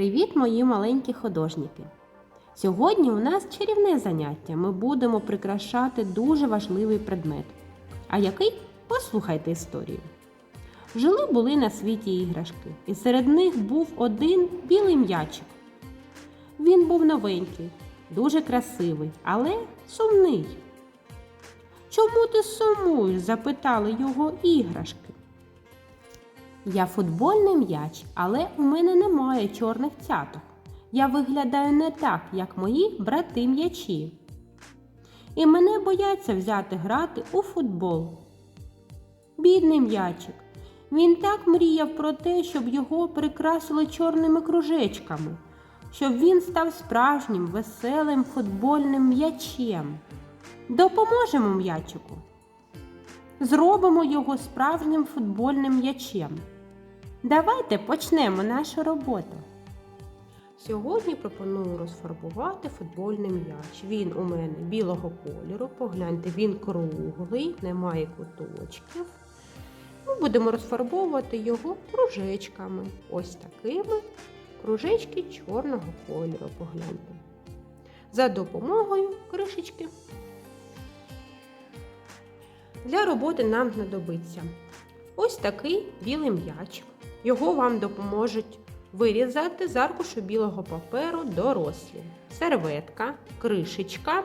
Привіт, мої маленькі художники! Сьогодні у нас чарівне заняття. Ми будемо прикрашати дуже важливий предмет. А який? Послухайте історію. Жили були на світі іграшки, і серед них був один білий м'ячик. Він був новенький, дуже красивий, але сумний. Чому ти сумуєш? запитали його іграшки. Я футбольний м'яч, але у мене немає чорних цяток. Я виглядаю не так, як мої брати м'ячі. І мене бояться взяти грати у футбол. Бідний м'ячик. Він так мріяв про те, щоб його прикрасили чорними кружечками, щоб він став справжнім веселим футбольним м'ячем. Допоможемо м'ячику. Зробимо його справжнім футбольним м'ячем. Давайте почнемо нашу роботу. Сьогодні пропоную розфарбувати футбольний м'яч. Він у мене білого кольору. Погляньте, він круглий, немає куточків. Ми будемо розфарбовувати його кружечками. Ось такими кружечки чорного кольору. Погляньте. За допомогою кришечки. Для роботи нам знадобиться ось такий білий м'яч. Його вам допоможуть вирізати з аркушу білого паперу дорослі, серветка, кришечка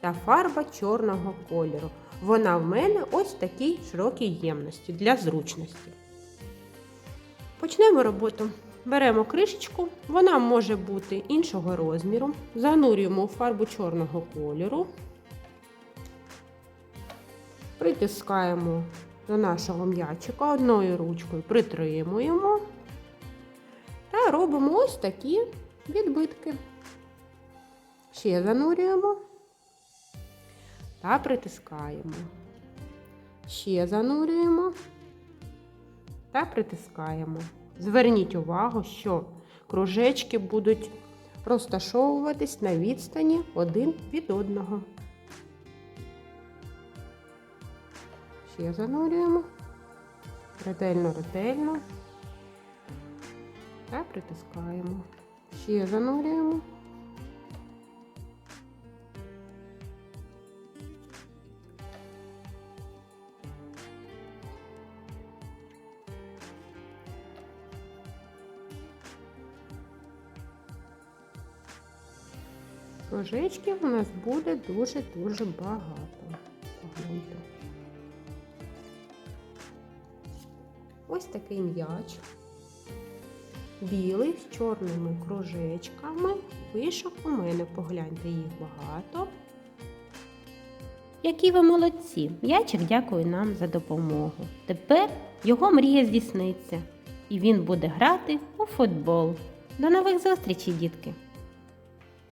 та фарба чорного кольору. Вона в мене ось такій широкій ємності для зручності. Почнемо роботу. Беремо кришечку, вона може бути іншого розміру. Занурюємо у фарбу чорного кольору, притискаємо до нашого м'ячика одною ручкою, притримуємо та робимо ось такі відбитки. Ще занурюємо та притискаємо. Ще занурюємо та притискаємо. Зверніть увагу, що кружечки будуть розташовуватись на відстані один від одного. Ще занурюємо. Ретельно, ретельно. Та притискаємо. Ще занурюємо. Кружечків у нас буде дуже-дуже багато. Погляньте. Ось такий м'яч. Білий з чорними кружечками. Вишок у мене, погляньте, їх багато. Які ви молодці! М'ячик дякує нам за допомогу. Тепер його мрія здійсниться, і він буде грати у футбол. До нових зустрічей, дітки!